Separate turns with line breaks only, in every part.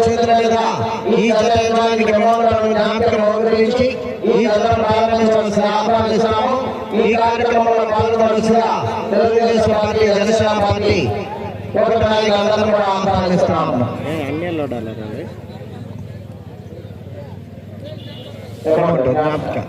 వారి చేతుల మీద ఈ జత యజమానికి మెమోరాండం జ్ఞాపకం అనుగ్రహించి ఈ జతను ప్రారంభించవలసిన ఆహ్వానిస్తాము ఈ కార్యక్రమంలో పాల్గొనవలసిన తెలుగుదేశం పార్టీ జనసేన పార్టీ కూడా ఆహ్వానిస్తున్నాము జ్ఞాపకం.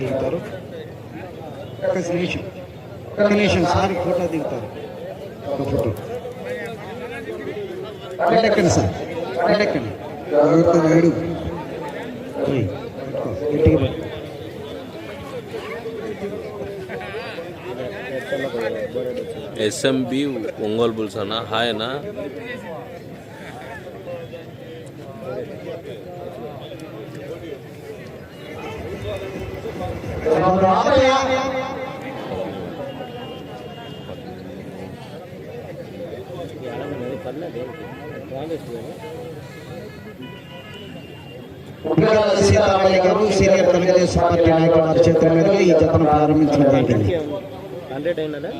దిగుతారు ఒక నిమిషం ఒక నిమిషం సార్ ఫోటో దిగుతారు ఒక ఫోటో ఎక్కడి సార్ ఎక్కడి జాగ్రత్త వేడు ఓయ్, పట్టుకో, గట్టిగా పట్టుకో.
ఎస్ఎంబి ఒంగోలు బుల్స్ అన్న హాయ్ అన్న
సీతారామయ్య గారు సీనియర్ తెలుగుదేశం పార్టీ నాయకుల చేతుల మీదుగా ఈ జతను ప్రారంభించడం జరిగింది
హండ్రెడ్ అయినదా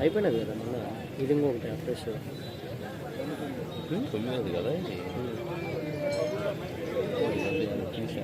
అయిపోయినది కదా మళ్ళీ ఇది ఇంకో ఉంటాయి ఫ్రెష్.
తొమ్మిది కదా ఇది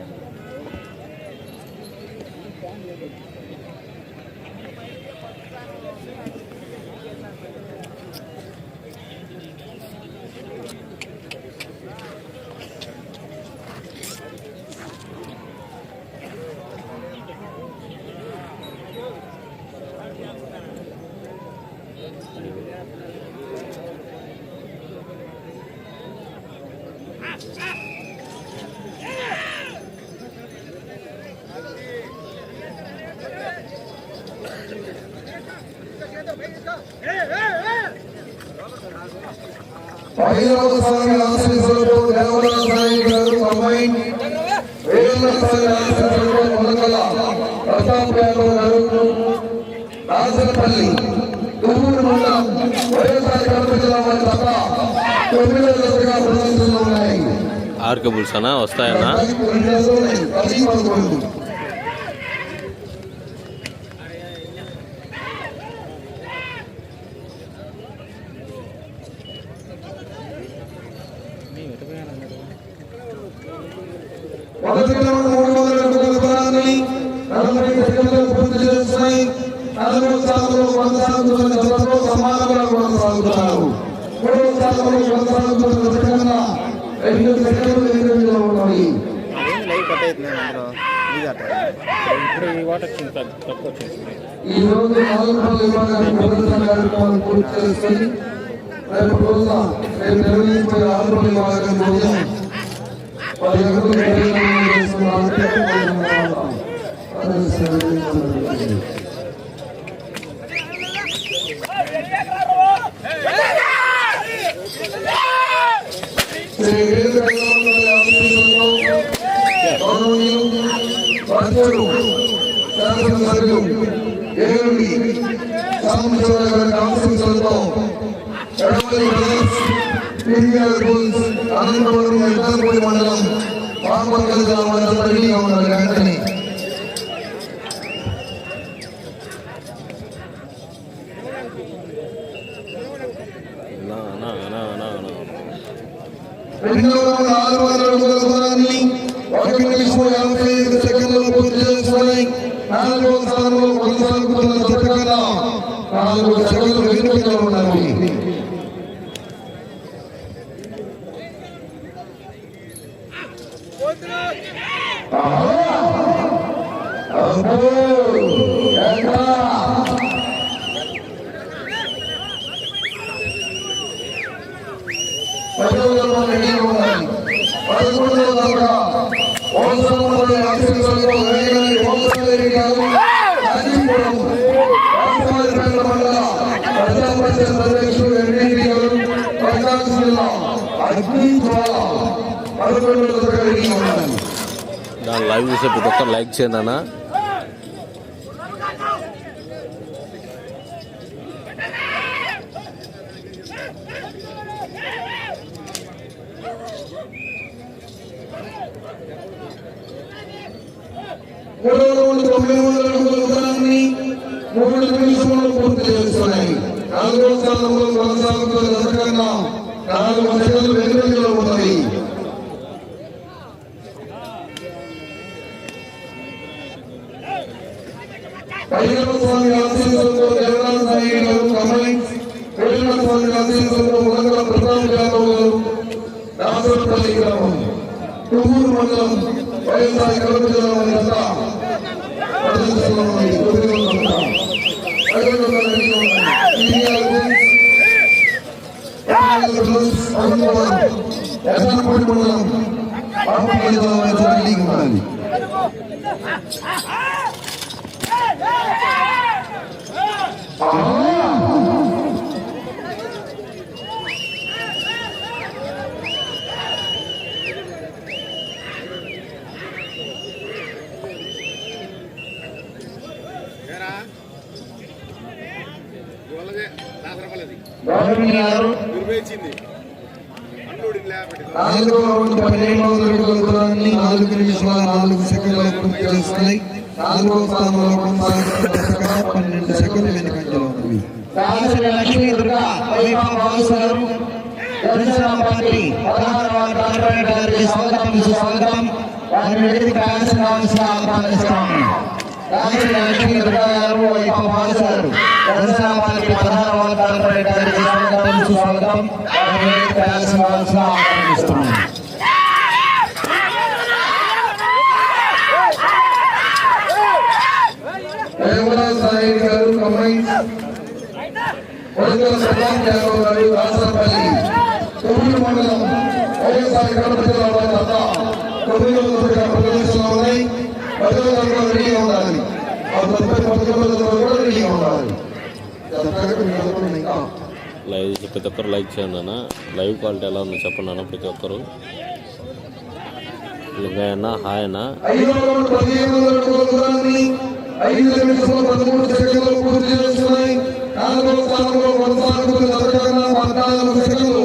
ఐదవ స్వామి ఆశీస్సులతో దేవరా సాయి గారు కంబైన్ వేల స్వామి ఆశీస్సులతో ప్రతాప్ యాదవ్ గారు రాజపల్లి తుమ్మూరు మండలం వైఎస్ఆర్ కడప జిల్లా వారి తప్ప తొమ్మిదో దశగా ప్రదర్శనలు ఉన్నాయి
వస్తాయన్నా?
పది మొదటి మూడు వందల అడుగుల దూరాన్ని నలభై సెకండ్లు పూర్తి చేస్తున్నాయి నలభై కొనసాగుతున్న జతలో సమానంగా కొనసాగుతున్నారు మూడవ స్థానంలో కొనసాగుతున్న జతకన్నా రెండు సెకండ్లు ఉన్నాయి
ఈ
రోజు నాలుగు విభాగాన్ని ప్రదర్శన కార్యక్రమాలు పూర్తి చేసుకొని రేపు రోజున రేపు నిర్వహించే ఆరు విభాగం రోజున పది గంటలకు ప్రయోజనం చేసుకున్న అత్యంత ప్రదర్శన జరుగుతుంది. శ్రీ వీరభద్రవారి ఆశీస్సులతో గౌరవనీయులు అధ్యక్షుడు శాసనసభ్యులు ఏనుడి సాంబశివరావు గారి ఆశీస్సులతో Edamalli brothers PVR bulls Anantapur Iddarupudi మండలం పాపకల్ జిల్లా వారి రెడీగా ఉన్నారు వెంటనే రెండవ రౌండ్ ఆరు వందల అడుగుల దూరాన్ని ఒక నిమిషం యాభై ఐదు సెకండ్లలో పూర్తి చేసుకున్నాయి నాలుగవ స్థానంలో కొనసాగుతున్న జత కన్నా నాలుగు సెకండ్లు వెనుకగా ఉన్నాయి అబ్బో! ఎంత? పదకొండవ రెడీ ఉండాలి పదకొండవ దాకా ఓసరములు అక్షరాలు వేయగలి ఓసరలేని కాదు రాజీపురం రాజమారిపేట మండల ప్రజా అధ్యక్షుడు గారు ప్రకాశం జిల్లా అగ్ని జ్వాల
లైవ్ చూసే ప్రతి ఒక్కరు లైక్ చేయండి అన్న
మూడో రౌండ్ తొమ్మిది వందల అడుగుల దూరాన్ని మూడు నిమిషంలో పూర్తి చేస్తున్నాయి నాలుగో స్థానంలో కొనసాగుతున్న జతకన్నా నాలుగు సెకండ్లు వెనుకలో ఉన్నాయి పైరవ స్వామి ఆశీస్సులతో దేవరాజ సాయి గారు కమలి వేణుగోపాల స్వామి ఆశీస్సులతో మంగళ ప్రతాప్ యాదవ్ గారు దాసరపల్లి గ్రామం తుమ్మూరు మండలం వైఎస్ఆర్ కడప జిల్లాలోని అంతా ప్రదర్శనలోని కుటుంబంలో ఐదు వందల రెడీ ఉన్నాయి. Senior bulls, MLA bulls, Arun Srpudi మండలం పాపపల్లి జిల్లాలో రెడీ ఉండాలి
గౌరవనీయులు గారు
నాలుగో రౌండ్ పన్నెండు వందల అడుగుల దూరాన్ని నాలుగు నిమిషాల నాలుగు సెకండ్ల పూర్తి చేసుకున్నాయి నాలుగో స్థానంలో కొనసాగుతున్న సెకండ్ పన్నెండు సెకండ్లు వెనుకంజలో ఉన్నవి
దాసరి లక్ష్మీ దుర్గా వైభవ బాసు గారు జనసేన గారికి స్వాగతం సుస్వాగతం. వారి వేదిక ప్రయాసం ఆహ్వానిస్తాము లక్ష్మీ దుర్గా గారు గారికి స్వాగతం సుస్వాగతం. వేదిక ఆహ్వానిస్తాము
సాయి గారు కమ్మాయి యాదవ్ గారు రాసరపల్లి మండలం వైఎస్ఆర్ కడప అంతా ఉన్నాయి రెడీగా ఉండాలి? ఆ పదకొండు కూడా రెడీగా ఉండాలి? ఇంకా?
లైవ్ చూసే ప్రతి ఒక్కరు లైక్ చేయండి అన్న. లైవ్ క్వాలిటీ ఎలా ఉందో చెప్పండి అన్న ప్రతి ఒక్కరు. అన్న హాయ్ అన్న.
ఐదు వందల పదిహేను వందల అడుగుల దూరాన్ని ఐదు నిమిషాల పదమూడు సెకండ్లు పూర్తి చేస్తున్నాయి. నాలుగవ స్థానంలో కొనసాగుతున్న జతకన్నా పద్నాలుగు సెకండ్లు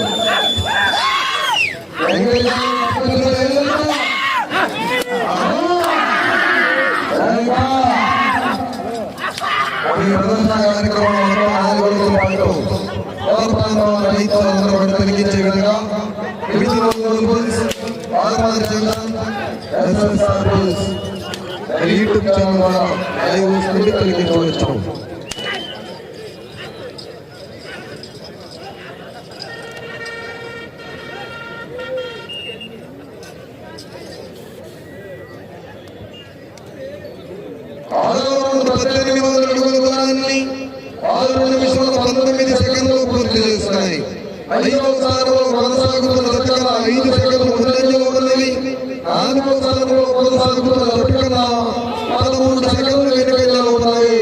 ఈ ప్రదర్శన కార్యక్రమంలో నాలుగు పాటు పౌర ప్రాంతంలో రైతులందరూ కూడా తొలగించే విధంగా యూట్యూబ్ ఛానల్ ద్వారా లైవ్ వస్తుంది తొలగించవచ్చు ఆరవ రౌండ్ పద్దెనిమిది వందల అడుగుల దూరాన్ని ఆరు నిమిషాల పంతొమ్మిది సెకండ్లు పూర్తి చేస్తున్నాయి ఐదవ స్థానంలో కొనసాగుతున్న జతకన ఐదు సెకండ్లు ముందంజలో ఉన్నవి స్థానంలో కొనసాగుతున్న పదమూడు సెకండ్లు ఉన్నాయి.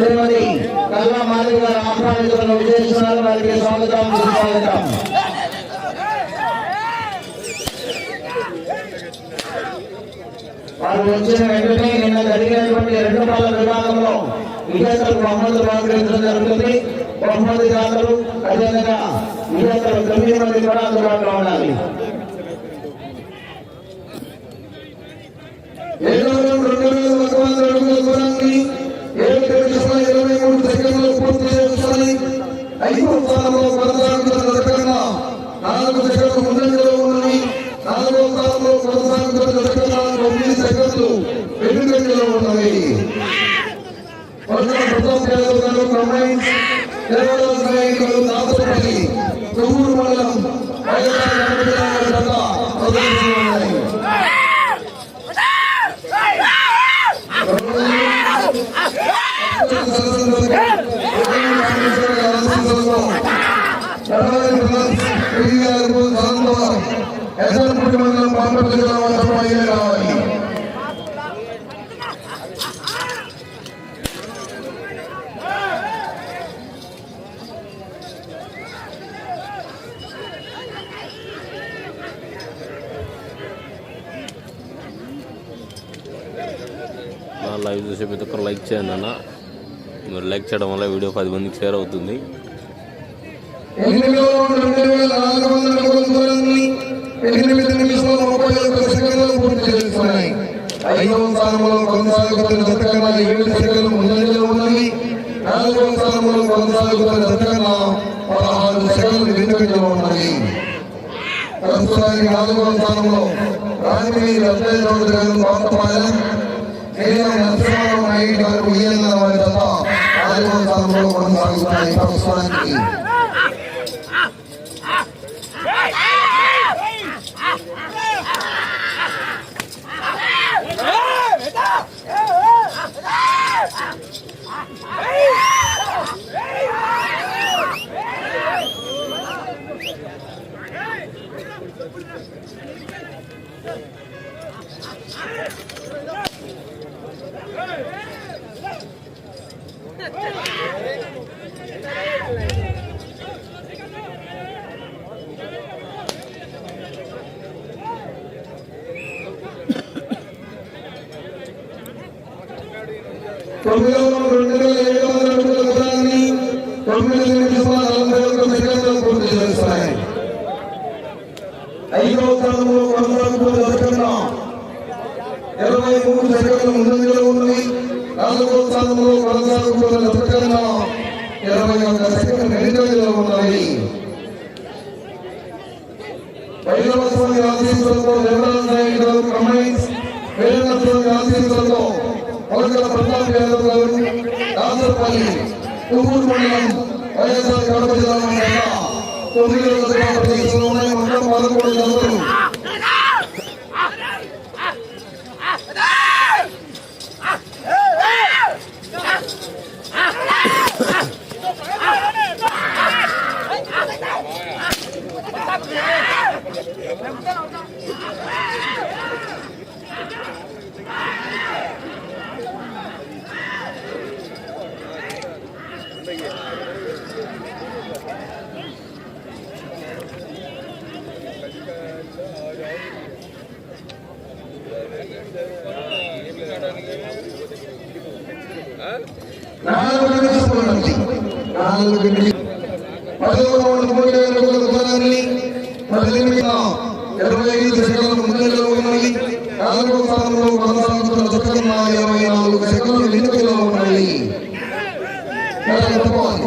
శ్రీమతి కల్లా మాదిరి గారు ఆహ్వానితులను విజయిస్తున్నారు. వారికి స్వాగతం సుస్వాగతం. వారు వచ్చిన వెంటనే నిన్న జరిగినటువంటి రెండు పాల విభాగంలో విజేతలకు బహుమతులు ప్రకటించడం జరుగుతుంది. బహుమతి దాతలు అదేవిధంగా విజేతలు తొమ్మిది మంది కూడా అందుబాటులో ఉండాలి.
ఏడవ రెండు వేల ఒక వంద అడుగుల దూరాన్ని ఏడు రావాలి
నా లైవ్ చూసే ప్రతి ఒక్కరు లైక్ చేయండి అన్న. మీరు లైక్ చేయడం వల్ల వీడియో పది మందికి షేర్ అవుతుంది.
ఎనిమిది ముప్పై ఒక్క సెకండ్లు పూర్తి చేసుకున్నాయి ఐదవ స్థానంలో కొనసాగుతున్న జత కన్నా ఏడు సెకండ్లు ముందంజలో ఉన్నవి నాలుగవ స్థానంలో కొనసాగుతున్న జత కన్నా పదహారు సెకండ్లు వెనుకంజలో ఉన్నవి ప్రస్తుతానికి నాలుగవ స్థానంలో రాజమీరి అద్దె చౌదరి గారు పాతపాలెం నరసింహారావు నాయుడు గారు వారి జత నాలుగవ స్థానంలో కొనసాగుతున్నాయి ప్రస్తుతానికి. Thank you. నాలుగవ స్థానంలో కొనసాగుతున్న జతకన్నా ఇరవై ఒక్క సెకండ్ వెనుకంజలో ఉన్నాయి ఐదవ స్వామి ఆశీస్సులతో దేవరాజ్ నాయుడు గారు కమైన్స్ వేరణ స్వామి ఆశీస్సులతో పలకల ప్రతాప్ యాదవ్ గారు దాసరపల్లి తుమ్మూరు మండలం వైఎస్ఆర్ కడప జిల్లా మండలం తొమ్మిది రోజుల ప్రదేశంలో ఉన్నాయి మొత్తం పదకొండు జతలు నాలుగు నిమిషాలు నాలుగు నిమిషాలు పదవ రౌండ్ మూడు వేల అడుగుల దూరాన్ని పది నిమిషాల ఇరవై ఐదు సెకండ్ల ముందంజలో ఉన్నాయి నాలుగో స్థానంలో కొనసాగుతున్న జతకన్నా ఇరవై నాలుగు సెకండ్లు వెనుకలో ఉన్నాయి తప్పవాలి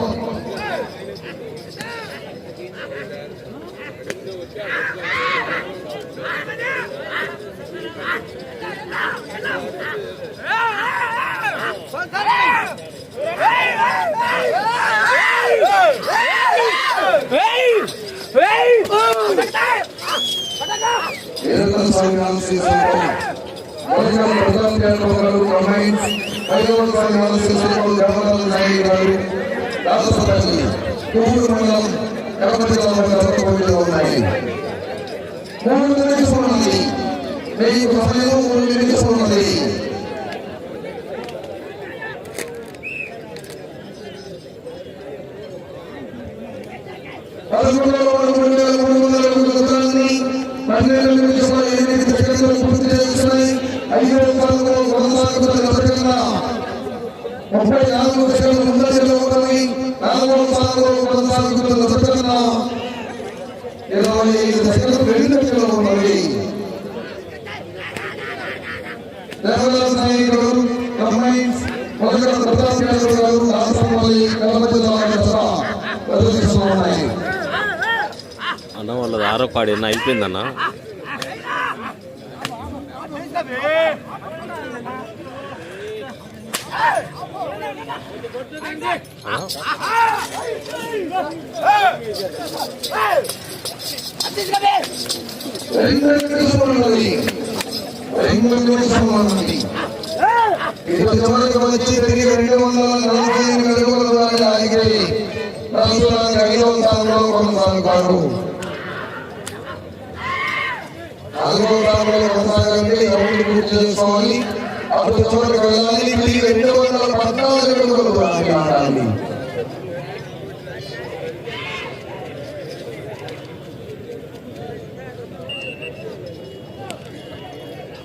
వీరేంద్ర స్వామి ఆశీస్సులతో వైద్యుల ప్రతాప్ యాదవ్ గారు కమైన్స్ వైద్యుల స్వామి ఆశీస్సులతో దేవరాజు నాయుడు గారు దాసపల్లి కొవ్వూరు మండలం కడప జిల్లా మండలం ఉన్నాయి మూడు నిమిషమున్నది వెయ్యి సమయం మూడు నిమిషమున్నది ఐదో స్థానంలో కొనసాగుతున్న జతకన్నా ముప్పై నాలుగు సెకండ్లు ముందంజలో ఉన్నవి నాలుగో స్థానంలో కొనసాగుతున్న జతకన్నా ఇరవై ఐదు సెకండ్లు వెనుకలో ఉన్నవి దేవదాస్ నాయకుడు కంబైన్స్ మొదట ఉన్నాయి
అన్న వాళ్ళది ఆరో పాడి అన్న అయిపోయిందన్న?
వెంకటేశ్వరుడి వెంకటేశ్వరుడి ఇటు చివరికి వచ్చి తిరిగి రెండు వందల నలభై ఎనిమిది అడుగుల ద్వారా ఎగిరి ప్రస్తుతానికి ఐదవ స్థానంలో కొనసాగుతారు నాలుగో స్థానంలో కొనసాగాలంటే రౌండ్ పూర్తి చేసుకోవాలి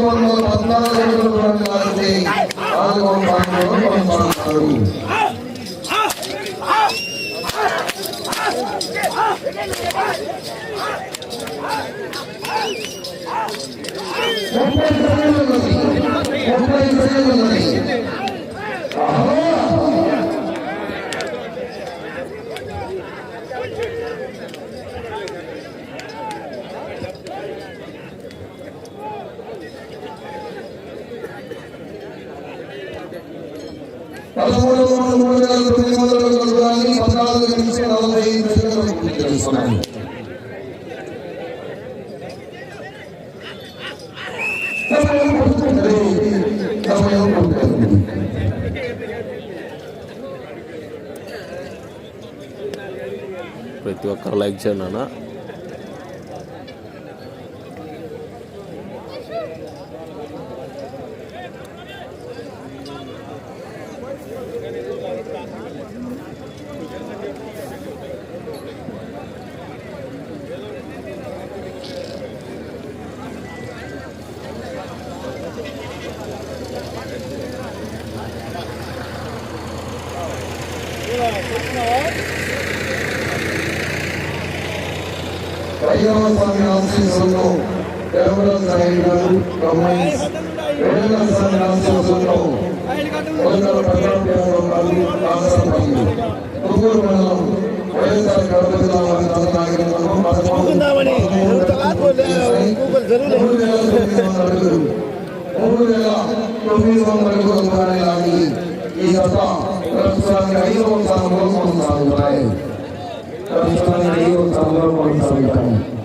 రెండు వందల పద్నాలుగు అడుగుల దూరం లాగితే నాలుగవ స్థానంలో కొనసాగుతారు ముప్పై సెకండ్లు ఉన్నది. ముప్పై సెకండ్లు ఉన్నది. ఆహా. పదమూడు వందల మూడు వేల తొమ్మిది వందల అడుగుల దూరాన్ని పద్నాలుగు నిమిషం నలభై ఐదు సెకండ్లు ప్రతి
ఒక్కరు లైక్ చేయనా అన్న
ఐదవ స్వామి ఆశీస్సులతో దేవరాజు సాయి గారు కమ్మైన్స్ ఏడవ స్వామి ఆశీస్సులతో మొదట ప్రజాప్రభుత్వం గారు రాష్ట్రపతి ముగ్గురు మండలం వైఎస్ఆర్ కడప జిల్లా వారి తలనాగిరిలో మూడు వేల తొమ్మిది వందల అడుగులు మూడు వేల తొమ్మిది వందల అడుగుల దూరాన్ని లాగి ఈ జత ప్రస్తుతానికి ఐదవ స్థానంలో